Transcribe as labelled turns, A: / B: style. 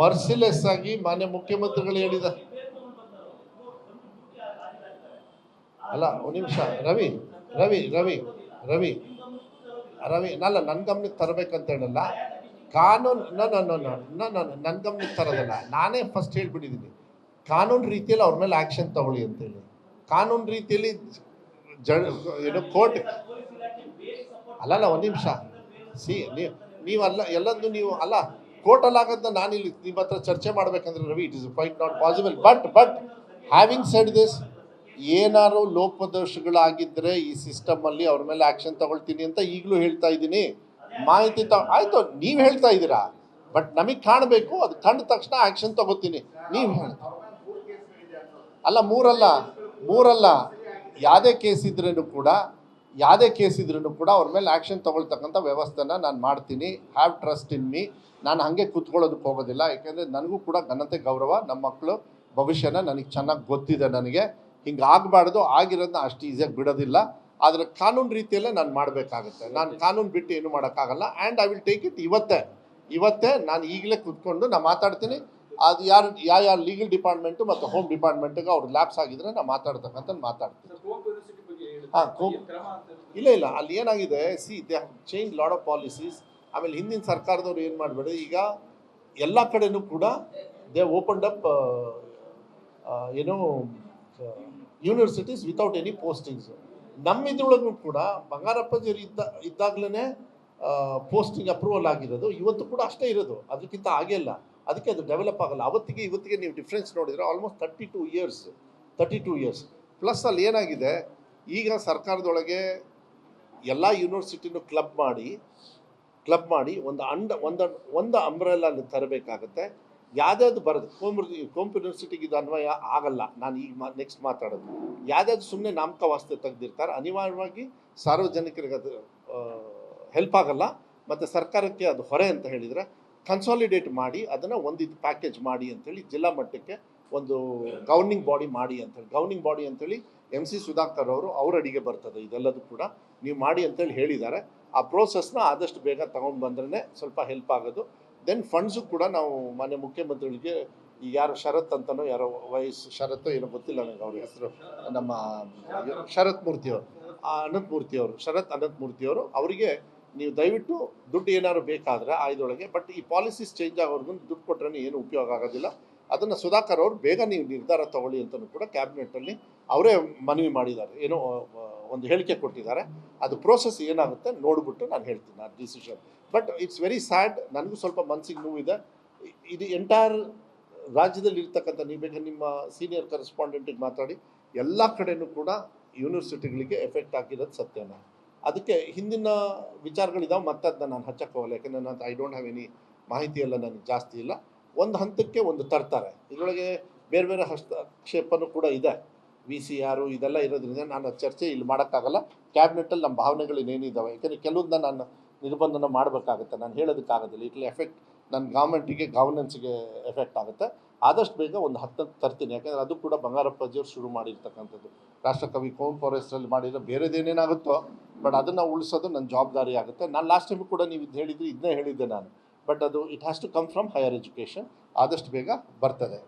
A: Merciless ಆಗಿ ಮಾನ್ಯ ಮುಖ್ಯಮಂತ್ರಿಗಳು ಹೇಳಿದ. ಅಲ್ಲ, ಒಂದು ನಿಮಿಷ. ರವಿ ರವಿ ರವಿ ರವಿ ರವಿ ನಲ್ಲ ನನ್ನ ಗಮನಕ್ಕೆ ತರಬೇಕಂತ ಹೇಳಲ್ಲ. ಕಾನೂನು ನನ್ನ ಗಮನಕ್ಕೆ ತರೋದಲ್ಲ. ನಾನೇ ಫಸ್ಟ್ ಹೇಳ್ಬಿಟ್ಟಿದ್ದೀನಿ. ಕಾನೂನು ರೀತಿಯಲ್ಲಿ ಅವ್ರ ಮೇಲೆ ಆ್ಯಕ್ಷನ್ ತಗೊಳ್ಳಿ ಅಂತೇಳಿ ಕಾನೂನು ರೀತಿಯಲ್ಲಿ ಏನು ಕೋರ್ಟ್ ಅಲ್ಲಲ್ಲ ಒಂದು ನಿಮಿಷ. ಸಿ, ನೀವು, ನೀವಲ್ಲ, ಎಲ್ಲಂದು ನೀವು, ಅಲ್ಲ ಕೋರ್ಟಲ್ಲಿ ಆಗೋದನ್ನ ನಾನು ಇಲ್ಲಿ ನಿಮ್ಮ ಹತ್ರ ಚರ್ಚೆ ಮಾಡ್ಬೇಕಂದ್ರೆ Ravi it is quite not possible but but having said this ಏನಾದ್ರು ಲೋಪದೋಷಗಳಾಗಿದ್ದರೆ ಈ ಸಿಸ್ಟಮಲ್ಲಿ ಅವ್ರ ಮೇಲೆ ಆ್ಯಕ್ಷನ್ ತಗೊಳ್ತೀನಿ ಅಂತ ಈಗಲೂ ಹೇಳ್ತಾ ಇದ್ದೀನಿ. ಮಾಹಿತಿ ತ, ಆಯಿತು, ನೀವು ಹೇಳ್ತಾ ಇದ್ದೀರಾ? ಬಟ್ ನಮಗೆ ಕಾಣಬೇಕು, ಅದು ಕಂಡ ತಕ್ಷಣ ಆ್ಯಕ್ಷನ್ ತಗೋತೀನಿ. ನೀವು ಹೇಳಿ. ಅಲ್ಲ, ಮೂರಲ್ಲ ಮೂರಲ್ಲ, ಯಾವುದೇ ಕೇಸ್ ಇದ್ರೂ ಕೂಡ ಯಾವುದೇ ಕೇಸ್ ಇದ್ರೂ ಕೂಡ ಅವ್ರ ಮೇಲೆ ಆ್ಯಕ್ಷನ್ ತೊಗೊಳ್ತಕ್ಕಂಥ ವ್ಯವಸ್ಥೆನ ನಾನು ಮಾಡ್ತೀನಿ. ಹ್ಯಾವ್ ಟ್ರಸ್ಟ್ ಇನ್ ಮೀ ನಾನು ಹಾಗೆ ಕೂತ್ಕೊಳ್ಳೋದಕ್ಕೆ ಹೋಗೋದಿಲ್ಲ. ಯಾಕೆಂದರೆ ನನಗೂ ಕೂಡ ಘನತೆ ಗೌರವ ನಮ್ಮ ಮಕ್ಕಳು ಭವಿಷ್ಯನ ನನಗೆ ಚೆನ್ನಾಗಿ ಗೊತ್ತಿದೆ ನನಗೆ. ಹಿಂಗೆ ಆಗಬಾರ್ದು ಆಗಿರೋದನ್ನ ಅಷ್ಟು ಈಸಿಯಾಗಿ ಬಿಡೋದಿಲ್ಲ. ಆದರೆ ಕಾನೂನು ರೀತಿಯಲ್ಲೇ ನಾನು ಮಾಡಬೇಕಾಗುತ್ತೆ. ನಾನು ಕಾನೂನು ಬಿಟ್ಟು ಏನು ಮಾಡೋಕ್ಕಾಗಲ್ಲ. And I will take it ಇವತ್ತೇ. ಇವತ್ತೇ ನಾನು ಈಗಲೇ ಕೂತ್ಕೊಂಡು ನಾನು ಮಾತಾಡ್ತೀನಿ. ಅದು ಯಾರು ಯಾವ ಯಾರು ಲೀಗಲ್ ಡಿಪಾರ್ಟ್ಮೆಂಟು ಮತ್ತು ಹೋಮ್ ಡಿಪಾರ್ಟ್ಮೆಂಟ್ಗೆ ಅವ್ರು ಲ್ಯಾಬ್ಸ್ ಆಗಿದ್ರೆ ನಾನು ಮಾತಾಡ್ತಕ್ಕಂಥ ಮಾತಾಡ್ತೀನಿ. ಇಲ್ಲ ಇಲ್ಲ, ಅಲ್ಲಿ ಏನಾಗಿದೆ? See they change lot of policies ಆಮೇಲೆ ಹಿಂದಿನ ಸರ್ಕಾರದವ್ರು ಏನು ಮಾಡಬೇಡ ಈಗ ಎಲ್ಲ ಕಡೆನೂ ಕೂಡ ದೇ ಓಪನ್ಡ್ ಅಪ್ ಏನು ಯೂನಿವರ್ಸಿಟೀಸ್ ವಿತೌಟ್ ಎನಿ ಪೋಸ್ಟಿಂಗ್ಸ್ ನಮ್ಮ ಇದ್ರೊಳಗೂ ಕೂಡ ಬಂಗಾರಪ್ಪಜಿಯವರು ಇದ್ದ ಇದ್ದಾಗಲೇ ಪೋಸ್ಟಿಂಗ್ ಅಪ್ರೂವಲ್ ಆಗಿರೋದು. ಇವತ್ತು ಕೂಡ ಅಷ್ಟೇ ಇರೋದು. ಅದಕ್ಕಿಂತ ಆಗೇ ಇಲ್ಲ ಅದಕ್ಕೆ ಅದು ಡೆವಲಪ್ ಆಗಲ್ಲ. ಅವತ್ತಿಗೆ, ಇವತ್ತಿಗೆ ನೀವು ಡಿಫ್ರೆನ್ಸ್ ನೋಡಿದರೆ almost thirty two years thirty two years plus ಅಲ್ಲಿ ಏನಾಗಿದೆ? ಈಗ ಸರ್ಕಾರದೊಳಗೆ ಎಲ್ಲ ಯೂನಿವರ್ಸಿಟಿನೂ ಕ್ಲಬ್ ಮಾಡಿ ಕ್ಲಬ್ ಮಾಡಿ ಒಂದು ಅಂಡ, ಒಂದು ಒಂದು ಅಂಬ್ರೆಲ್ಲ ತರಬೇಕಾಗತ್ತೆ. ಯಾವ್ದಾದ್ರು ಬರೋದು, ಕೋಮ್ ಕೋಂಪ್ ಯೂನಿವರ್ಸಿಟಿಗೆ ಇದು ಅನ್ವಯ ಆಗಲ್ಲ. ನಾನು ಈಗ ಮಾ ನೆಕ್ಸ್ಟ್ ಮಾತಾಡೋದು. ಯಾವ್ದಾದ್ರು ಸುಮ್ಮನೆ ನಾಮಕವಾಸ್ತೆ ತೆಗೆದಿರ್ತಾರೆ. ಅನಿವಾರ್ಯವಾಗಿ ಸಾರ್ವಜನಿಕರಿಗೆ ಅದು ಹೆಲ್ಪ್ ಆಗಲ್ಲ. ಮತ್ತು ಸರ್ಕಾರಕ್ಕೆ ಅದು ಹೊರೆ ಅಂತ ಹೇಳಿದರೆ ಕನ್ಸಾಲಿಡೇಟ್ ಮಾಡಿ, ಅದನ್ನು ಒಂದಿದ್ದು ಪ್ಯಾಕೇಜ್ ಮಾಡಿ ಅಂತೇಳಿ ಜಿಲ್ಲಾ ಮಟ್ಟಕ್ಕೆ ಒಂದು ಗವರ್ನಿಂಗ್ ಬಾಡಿ ಮಾಡಿ ಅಂತೇಳಿ ಗವರ್ನಿಂಗ್ ಬಾಡಿ ಅಂತೇಳಿ ಎಂ ಸಿ ಸುಧಾಕರ್ ಅವರು ಅವ್ರ ಅಡಿಗೆ ಬರ್ತದೆ, ಇದೆಲ್ಲದೂ ಕೂಡ. ನೀವು ಮಾಡಿ ಅಂತೇಳಿ ಹೇಳಿದ್ದಾರೆ. ಆ ಪ್ರೋಸೆಸ್ನ ಆದಷ್ಟು ಬೇಗ ತಗೊಂಡು ಬಂದ್ರೇ ಸ್ವಲ್ಪ ಹೆಲ್ಪ್ ಆಗೋದು. ದೆನ್ ಫಂಡ್ಸು ಕೂಡ ನಾವು ಮಾನ್ಯ ಮುಖ್ಯಮಂತ್ರಿಗಳಿಗೆ ಈಗ ಯಾರು ಶರತ್ ಅಂತನೋ, ಯಾರೋ ವಯಸ್ಸು ಶರತ್ ಏನೋ ಗೊತ್ತಿಲ್ಲ ನನಗೆ ಅವ್ರ ಹೆಸರು. ನಮ್ಮ ಶರತ್ ಮೂರ್ತಿಯವರು ಅನಂತ್ ಮೂರ್ತಿಯವರು ಶರತ್ ಅನಂತ್ ಮೂರ್ತಿಯವರು ಅವರಿಗೆ ನೀವು ದಯವಿಟ್ಟು ದುಡ್ಡು ಏನಾದ್ರು ಬೇಕಾದರೆ ಆಯ್ದೊಳಗೆ ಬಟ್ ಈ ಪಾಲಿಸೀಸ್ ಚೇಂಜ್ ಆಗೋರ್ಗು ದುಡ್ಡು ಕೊಟ್ರೆ ಏನು ಉಪಯೋಗ ಆಗೋದಿಲ್ಲ. ಅದನ್ನು ಸುಧಾಕರ್ ಅವರು ಬೇಗ ನೀವು ನಿರ್ಧಾರ ತಗೊಳ್ಳಿ ಅಂತಲೂ ಕೂಡ ಕ್ಯಾಬಿನೆಟ್ಟಲ್ಲಿ ಅವರೇ ಮನವಿ ಮಾಡಿದ್ದಾರೆ. ಏನೋ ಒಂದು ಹೇಳಿಕೆ ಕೊಟ್ಟಿದ್ದಾರೆ. ಅದು ಪ್ರೋಸೆಸ್ ಏನಾಗುತ್ತೆ ನೋಡಿಬಿಟ್ಟು ನಾನು ಹೇಳ್ತೀನಿ ಆ decision but it's very sad ನನಗೂ ಸ್ವಲ್ಪ ಮನಸ್ಸಿಗೆ ನೋವಿದೆ. ಇದು ಎಂಟೈರ್ ರಾಜ್ಯದಲ್ಲಿ ಇರ್ತಕ್ಕಂಥ ನೀವು ಬೇಕಾದ್ರೆ ನಿಮ್ಮ ಸೀನಿಯರ್ ಕರೆಸ್ಪಾಂಡೆಂಟಿಗೆ ಮಾತಾಡಿ, ಎಲ್ಲ ಕಡೆನೂ ಕೂಡ ಯೂನಿವರ್ಸಿಟಿಗಳಿಗೆ ಎಫೆಕ್ಟ್ ಆಗಿರೋದು ಸತ್ಯನ. ಅದಕ್ಕೆ ಹಿಂದಿನ ವಿಚಾರಗಳಿದಾವೆ ಮತ್ತದನ್ನ ನಾನು ಹಚ್ಚಕ್ಕೆ ಹೋಗಲ್ಲ ಯಾಕೆಂದರೆ ನಾನು ಐ ಡೋಂಟ್ ಹ್ಯಾವ್ ಎನಿ ಮಾಹಿತಿ ಎಲ್ಲ ನನಗೆ ಜಾಸ್ತಿ ಇಲ್ಲ. ಒಂದು ಹಂತಕ್ಕೆ ಒಂದು ತರ್ತಾರೆ. ಇದರೊಳಗೆ ಬೇರೆ ಬೇರೆ ಹಸ್ತಕ್ಷೇಪನೂ ಕೂಡ ಇದೆ. ವಿ ಸಿ ಆರು ಇದೆಲ್ಲ ಇರೋದ್ರಿಂದ ನಾನು ಚರ್ಚೆ ಇಲ್ಲಿ ಮಾಡೋಕ್ಕಾಗಲ್ಲ. ಕ್ಯಾಬಿನೆಟ್ಟಲ್ಲಿ ನಮ್ಮ ಭಾವನೆಗಳು ಏನೇನಿದ್ದಾವೆ ಯಾಕಂದರೆ ಕೆಲವೊಂದು ನಾನು ನಿರ್ಬಂಧನ ಮಾಡಬೇಕಾಗುತ್ತೆ. ನಾನು ಹೇಳೋದಕ್ಕಾಗೋದಿಲ್ಲ. ಇಟ್ಲಿ ಎಫೆಕ್ಟ್ ನನ್ನ ಗೌರ್ಮೆಂಟಿಗೆ ಗವರ್ನೆನ್ಸ್ಗೆ ಎಫೆಕ್ಟ್ ಆಗುತ್ತೆ. ಆದಷ್ಟು ಬೇಗ ಒಂದು ಹತ್ತಕ್ಕೆ ತರ್ತೀನಿ. ಯಾಕಂದರೆ ಅದು ಕೂಡ ಬಂಗಾರಪ್ಪಜಿಯವರು ಶುರು ಮಾಡಿರ್ತಕ್ಕಂಥದ್ದು. ರಾಷ್ಟ್ರಕವಿ ಕೋಮ್ ಅವ್ರ ಹೆಸರಲ್ಲಿ ಮಾಡಿರೋ ಬೇರೆದೇನೇನಾಗುತ್ತೋ ಬಟ್ ಅದನ್ನು ಉಳಿಸೋದು ನನ್ನ ಜವಾಬ್ದಾರಿ ಆಗುತ್ತೆ ನಾನು ಲಾಸ್ಟ್ ಟೈಮ್ ಕೂಡ ನೀವು ಇದು ಹೇಳಿದ್ರಿ ಇದನ್ನೇ ಹೇಳಿದ್ದೆ ನಾನು. ಬಟ್ ಅದು it has to come from higher education ಆದಷ್ಟು ಬೇಗ ಬರ್ತದೆ.